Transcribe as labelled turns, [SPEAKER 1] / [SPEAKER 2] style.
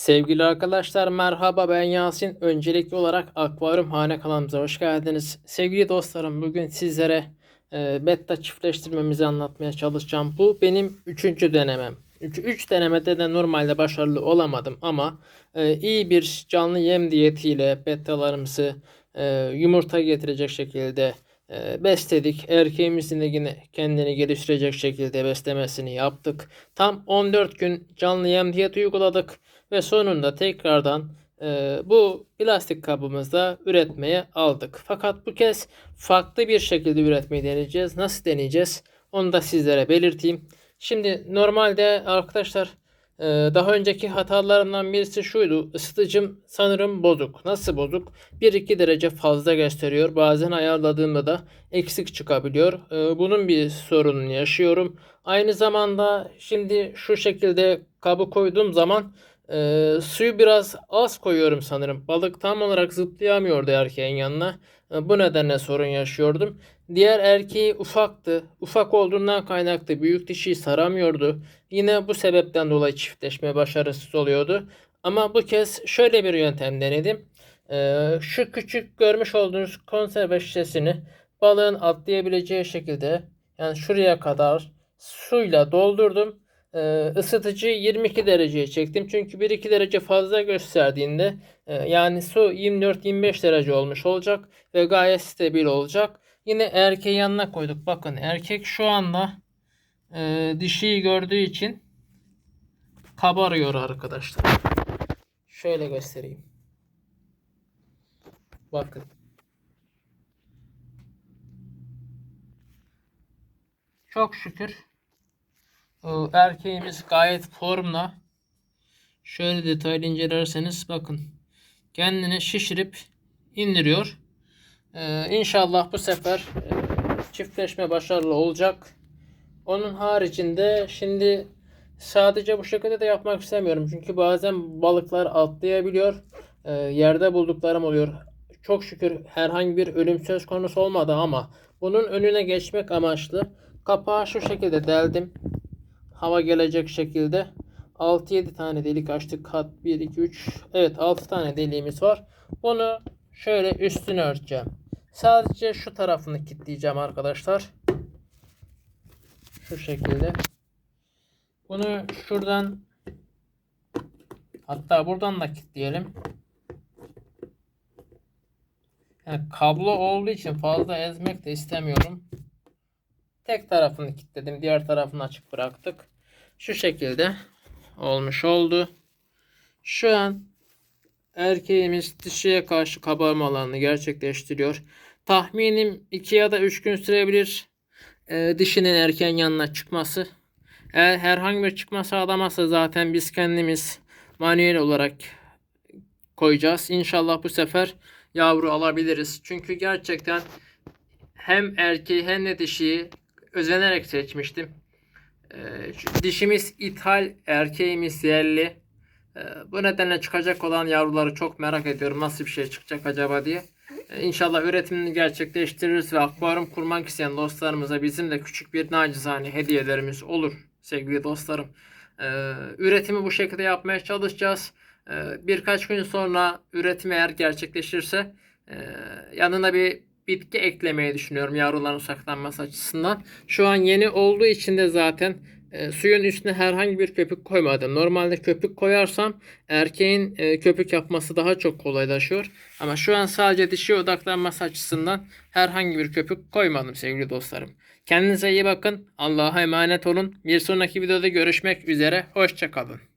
[SPEAKER 1] Sevgili arkadaşlar merhaba ben Yasin. Öncelikli olarak Akvaryum Hane kanalımıza hoş geldiniz. Sevgili dostlarım bugün sizlere e, betta çiftleştirmemizi anlatmaya çalışacağım. Bu benim üçüncü denemem. 3 üç denemede de normalde başarılı olamadım ama e, iyi bir canlı yem diyetiyle bettalarımızı e, yumurta getirecek şekilde besledik. Erkeğimizin de yine kendini geliştirecek şekilde beslemesini yaptık. Tam 14 gün canlı yem diyeti uyguladık ve sonunda tekrardan e, bu plastik kabımızda üretmeye aldık. Fakat bu kez farklı bir şekilde üretmeyi deneyeceğiz. Nasıl deneyeceğiz? Onu da sizlere belirteyim. Şimdi normalde arkadaşlar daha önceki hatalarımdan birisi şuydu. Isıtıcım sanırım bozuk. Nasıl bozuk? 1-2 derece fazla gösteriyor. Bazen ayarladığımda da eksik çıkabiliyor. E, Bunun bir sorununu yaşıyorum. Aynı zamanda şimdi şu şekilde kabı koyduğum zaman e, suyu biraz az koyuyorum sanırım. Balık tam olarak zıplayamıyordu erkeğin yanına. E, bu nedenle sorun yaşıyordum. Diğer erkeği ufaktı. Ufak olduğundan kaynaklı büyük dişiyi saramıyordu. Yine bu sebepten dolayı çiftleşme başarısız oluyordu. Ama bu kez şöyle bir yöntem denedim. E, şu küçük görmüş olduğunuz konserve şişesini balığın atlayabileceği şekilde yani şuraya kadar suyla doldurdum. Ee, ısıtıcıyı 22 dereceye çektim. Çünkü 1-2 derece fazla gösterdiğinde e, yani su 24-25 derece olmuş olacak ve gayet stabil olacak. Yine erkeği yanına koyduk. Bakın erkek şu anda e, dişiyi gördüğü için kabarıyor arkadaşlar. Şöyle göstereyim. Bakın. Çok şükür ee, erkeğimiz gayet formda. Şöyle detaylı incelerseniz bakın. Kendini şişirip indiriyor. Ee, inşallah bu sefer e, çiftleşme başarılı olacak. Onun haricinde şimdi sadece bu şekilde de yapmak istemiyorum. Çünkü bazen balıklar atlayabiliyor. Ee, yerde bulduklarım oluyor. Çok şükür herhangi bir ölüm söz konusu olmadı ama bunun önüne geçmek amaçlı kapağı şu şekilde deldim hava gelecek şekilde 6-7 tane delik açtık. Kat 1, 2, 3. Evet 6 tane deliğimiz var. Bunu şöyle üstünü örteceğim. Sadece şu tarafını kilitleyeceğim arkadaşlar. Şu şekilde. Bunu şuradan hatta buradan da kilitleyelim. Yani kablo olduğu için fazla ezmek de istemiyorum. Tek tarafını kilitledim. Diğer tarafını açık bıraktık. Şu şekilde olmuş oldu. Şu an erkeğimiz dişiye karşı kabarmalarını gerçekleştiriyor. Tahminim 2 ya da 3 gün sürebilir e, dişinin erken yanına çıkması. Eğer herhangi bir çıkma sağlamazsa zaten biz kendimiz manuel olarak koyacağız. İnşallah bu sefer yavru alabiliriz. Çünkü gerçekten hem erkeği hem de dişiyi özenerek seçmiştim. Ee, dişimiz ithal, erkeğimiz yerli. Ee, bu nedenle çıkacak olan yavruları çok merak ediyorum. Nasıl bir şey çıkacak acaba diye. Ee, inşallah üretimini gerçekleştiririz ve akvaryum kurmak isteyen dostlarımıza bizim de küçük bir nacizane hediyelerimiz olur sevgili dostlarım. üretimi bu şekilde yapmaya çalışacağız. birkaç gün sonra üretim eğer gerçekleşirse yanına bir bitki eklemeyi düşünüyorum yavruların saklanması açısından. Şu an yeni olduğu için de zaten e, suyun üstüne herhangi bir köpük koymadım. Normalde köpük koyarsam erkeğin e, köpük yapması daha çok kolaylaşıyor. Ama şu an sadece dişi odaklanması açısından herhangi bir köpük koymadım sevgili dostlarım. Kendinize iyi bakın. Allah'a emanet olun. Bir sonraki videoda görüşmek üzere. Hoşçakalın.